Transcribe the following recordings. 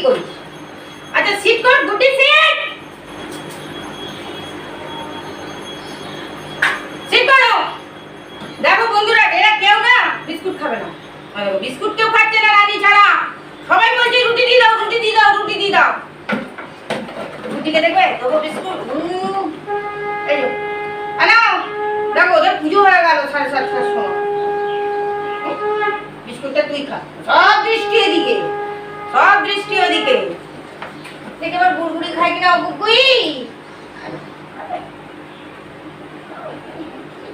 কি করিস আচ্ছা সিট কর গুটি সিট সিট করো! দেখো বন্ধুরা, এরা কেউ না, বিস্কুট খাবে না। বিস্কুট কেউ খাচ্ছে না, রানী ছাড়া। সবাই বলছে, রুটি দিয়ে দাও, রুটি দিয়ে দাও, রুটি দিয়ে দাও। রুটিকে দেখবে? তবু বিস্কুট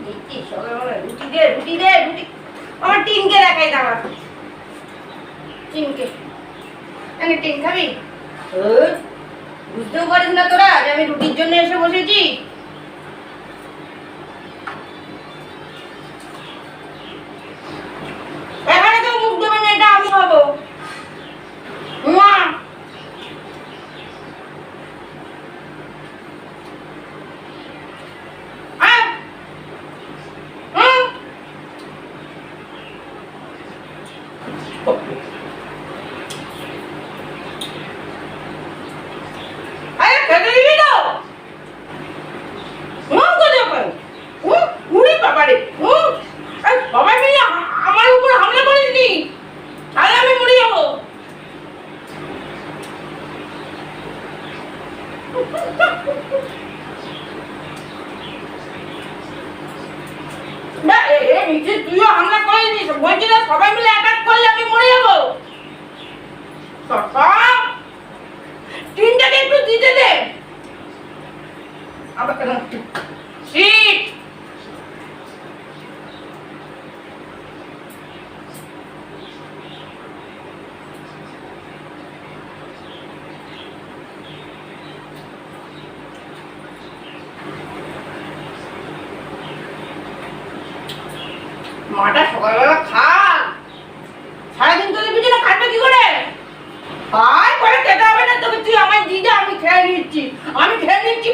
দিচ্ছি সকালবেলা রুটি দে রুটি দে রুটি আমার টিনকে দেখাই দাও টিনকে? আমি টিন খাবি? বুঝতেও পারিস না তোরা যে আমি রুটির জন্য এসে বসেছি এখানে কেউ মুখ দেবে না এটা আমি হব মা আয়। হুম। আরে খেতে দিবি তো হুম কোথায় পাই হুম উড়ি বাবারে হুম এই সবাই মিলে আ- আমার উপর হামলা করিসনি তাহলে আমি মরে যাব না, এ এ নিচে তুইও হামলা করিনি বলছি না সবাই মিলে অ্যাটাক করলে আমি মরে যাব। একটু দিতে দে। মাটা সকালবেলা খা। আয় পরে হবে না তুই দিয়ে আমি খেয়ে নিচ্ছি। আমি খেয়ে নিচ্ছি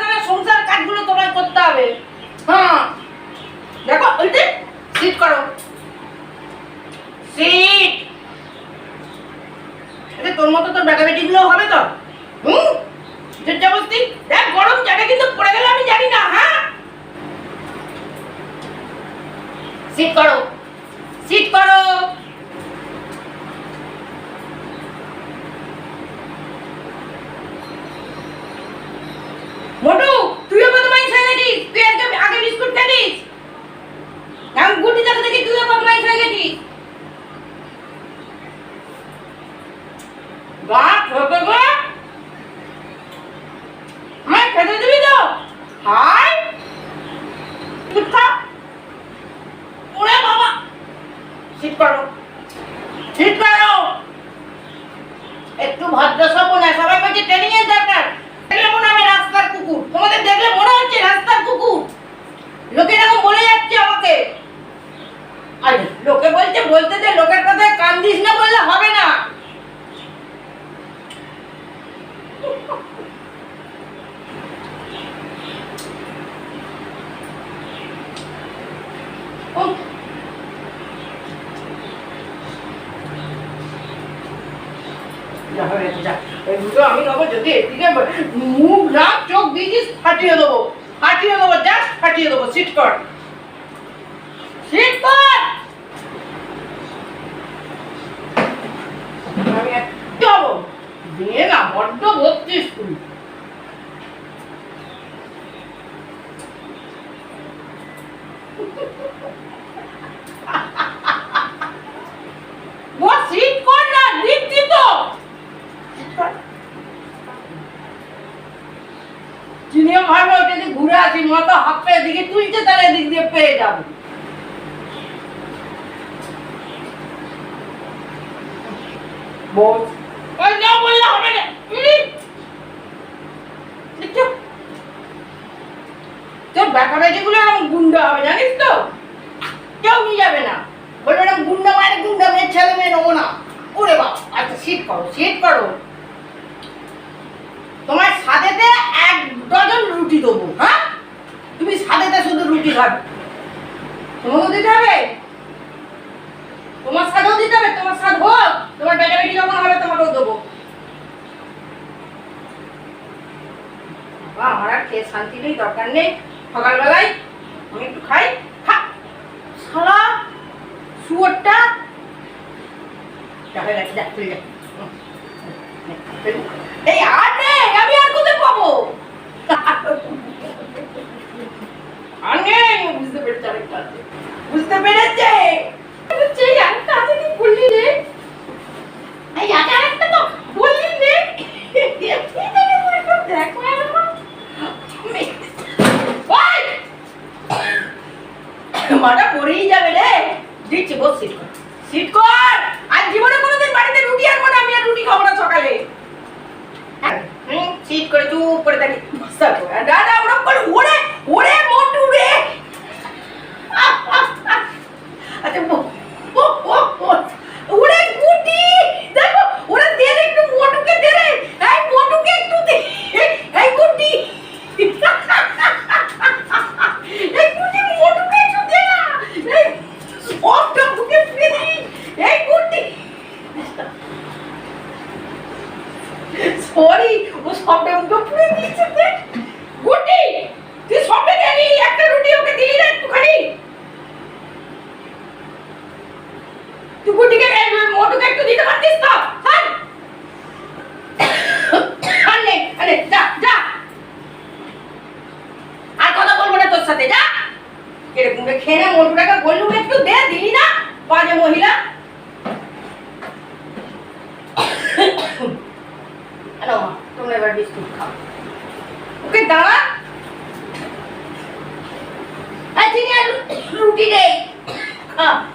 তাহলে সংসার কাজগুলো তোমায় করতে হবে। হ্যাঁ। দেখো ওইতে সিট করো। সিট তোর মতো তোর বেটিগুলো হবে তো? হুম? দেখ, গরম জায়গা কিন্তু পড়ে গেলে আমি জানি না হ্যাঁ সিট করো সিট করো মোটু তুইও বদমাইশ হয়ে গেছিস তুই আগে আগে বিস্কুট খাইছিস আমি গুটি দেখে দেখি তুইও বদমাইশ হয়ে গেছিস গা ঠোকে গো আমায় খেতে দিবি তো হাই তুই খা ওরে বাবা সিট করো সিট করো একটু ভদ্র নয় সবাই বলছে ট্রেনিং এর দরকার। দেখলে মনে হবে রাস্তার কুকুর। তোমাদের দেখলে মনে হচ্ছে রাস্তার কুকুর। লোকে এরকম বলে যাচ্ছে আমাকে। আরে, লোকে বলছে, বলতে যে লোকের কথায় কান দিস না বললে হবে না উফ। যা হয়েছে, যা। এই দুটো আমি নেব যদি এদিকে মুখ নাক চোখ দিয়েছিস ফাটিয়ে দেবো। ফাটিয়ে দেবো জাস্ট ফাটিয়ে দেবো, সিট কর সিট কর আমি একটা হব দিয়ে না বড্ড বকছিস তুই ও সিট কর না দিচ্ছি তো চিনিও ভাবে ওটা দিয়ে ঘুরে আসি মাথা হাত পা এদিকে তুলছে তাহলে এদিক দিয়ে পেয়ে যাবে। বল না বললে হবে না। তোর ব্যাটা বেটিগুলো এরকম গুন্ডা হবে জানিস তো? কেউ নিয়ে যাবে না। বলবে এরকম গুন্ডা মানে গুন্ডা মেয়ে ছেলে মেয়ে নেব না। ওরে বাবা আচ্ছা সিট করো সিট করো। তোমার সাথেতে এক ডজন রুটি দেবো হ্যাঁ? তুমি সাথেতে শুধু রুটি খাবে। তোমাকেও দিতে হবে? তোমার স্বাদও দিতে হবে? তোমার স্বাদ হোক তোমার বেটা বেটি যখন হবে, তোমাকেও দেবো। বাবা, আমার আর খেয়ে শান্তি নেই, দরকার নেই। সকালবেলায় আমি একটু খাই। খা। শালা, শুয়োরটা। দেখা গেছে যাক চলে যাক এই আর করে চুপ করে থাকি বস থাকো। আর দাদা ওরকম করে ওরে ওরে মোটু রে আচ্ছা ও- ও- ও- ও- ওরে গুটি দেখো ওরে দে রে একটু মোটুকে দে রে এই মোটুকে একটু দে এই গুটি এই গুটি মোটুকে একটু দে না এই সবটা বুকে ফেলে দিবি এই গুটি সরি ও সবটা মুখে পুড়ে দিয়েছে তে গুটি তুই সবটা দেনি একটা রুটি ওকে দিলি না একটুখানি গুটিকে মোটুকে একটু দিতে পারতিস তো? আনে যা যা। আর কথা বলব না তোর সাথে, যা। এরকম খেয়ে নে, মোটুটাকে একটু দে, দিলি না? বাজে মহিলা। হ্যালো, তোমরা এবার বিস্কুট খাও। ওকে, দাঁড়া। আর আর রুটি নেই। খা।